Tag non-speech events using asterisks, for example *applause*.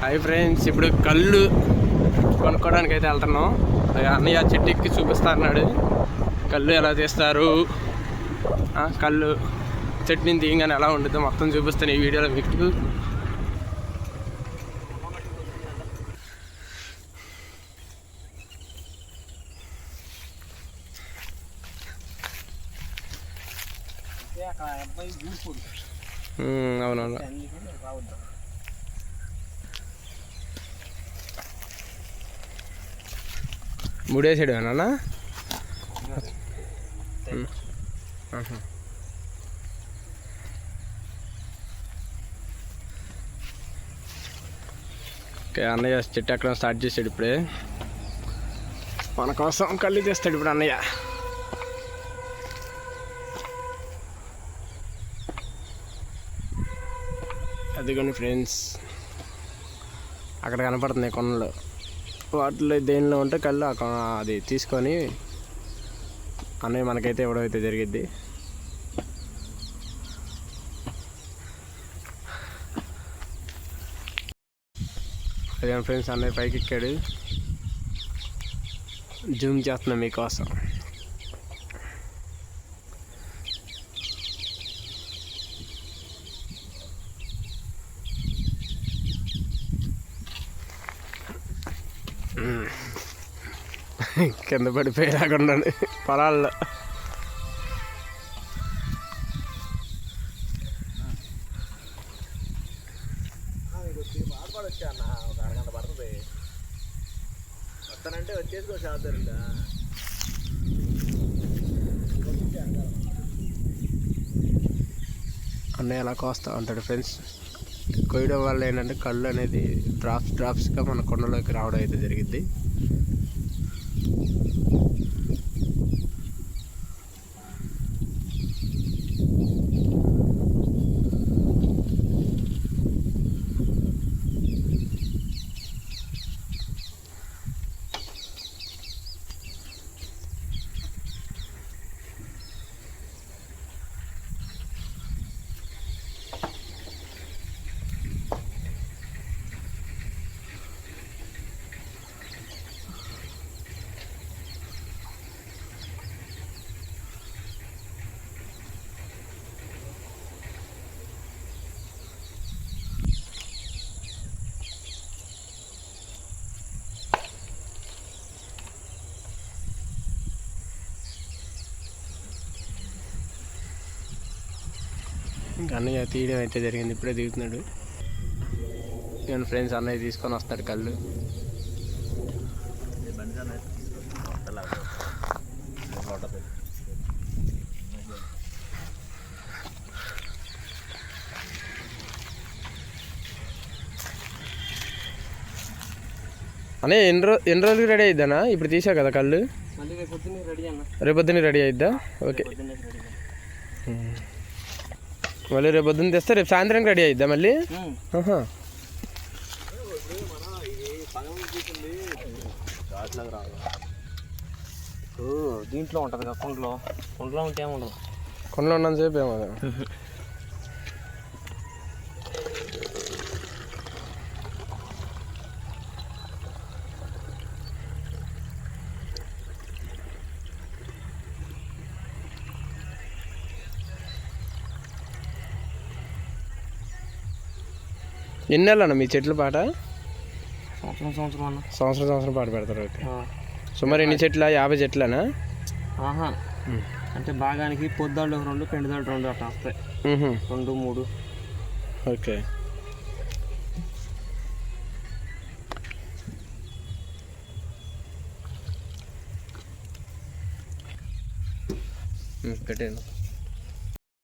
Hi friends ఇప్పుడు కళ్ళు కొనుక్కోవడానికి అయితే వెళ్తున్నాం. అన్నయ్య చెట్టు ఎక్కి చూపిస్తా అన్నాడు కళ్ళు ఎలా తీస్తారు? కళ్ళు చట్నీ తీయగానే ఎలా ఉంటుందో మొత్తం చూపిస్తాను ఈ వీడియోలో మీకు. అవునవును. మూడేసాడు సైడ్ ఆహా. ఓకే అన్నయ్య చెట్టు ఎక్కడ స్టార్ట్ చేసాడు ఇప్పుడే. మన కోసం కళ్ళు చేస్తాడు ఇప్పుడు అన్నయ్య. అదిగోండి ఫ్రెండ్స్. అక్కడ కనపడుతున్నాయి కొండలు వాటిలో దేనిలో ఉంటే కళ్ళు అది తీసుకొని అన్నయ్య మనకైతే ఎవడైతే జరిగిద్ది. అదే ఫ్రెండ్స్ అన్నయ్య పైకి ఎక్కాడు. జూమ్ చేస్తున్నా మీకోసం. కింద పడిపోయేలాగా పొలాల్లో వస్తానంటే వచ్చేసుకో సాధారణంగా అన్నయ్య ఎలా కోస్తా ఉంటాడు ఫ్రెండ్స్? కొయ్యడం వల్ల ఏంటంటే కళ్ళు అనేది డ్రాప్స్ డ్రాప్స్గా మన కొండలోకి రావడం అయితే జరిగింది. ఇంకా అన్నయ్య తీయడం అయితే జరిగింది ఇప్పుడే దిగుతున్నాడు. నేను ఫ్రెండ్స్ అన్నయ్య తీసుకొని వస్తాడు కళ్ళు. అన్నయ్య ఎన్ని రో ఎన్ని రోజులకి రెడీ అయిద్దానా? ఇప్పుడు తీసావు కదా కళ్ళు. రేపొద్దున రెడీ అయిద్దా? ఓకే. మళ్ళీ రేపు పొద్దున్న తెస్తే రేపు సాయంత్రం రెడీ అయిద్దా మళ్ళీ. దీంట్లో ఉంటుంది కదా కుండలో? కుండలో ఉంటే ఏముండదు. కొండలో ఉన్నంత సేపు ఏమో *laughs* కదా. ఎన్ని నెలలు అన్న మీ చెట్లు పాట? సంవత్సరం సంవత్సరం అన్న. సంవత్సరం సంవత్సరం పాట పెడతారు ఓకే. సుమారు ఎన్ని చెట్ల? యాభై చెట్లనా? ఆహా. అంటే భాగానికి పొద్దాళ్ళు రెండు పెండుదాళ్ళు రెండు అట్లా వస్తాయి. రెండు మూడు. ఓకే. పెట్టాను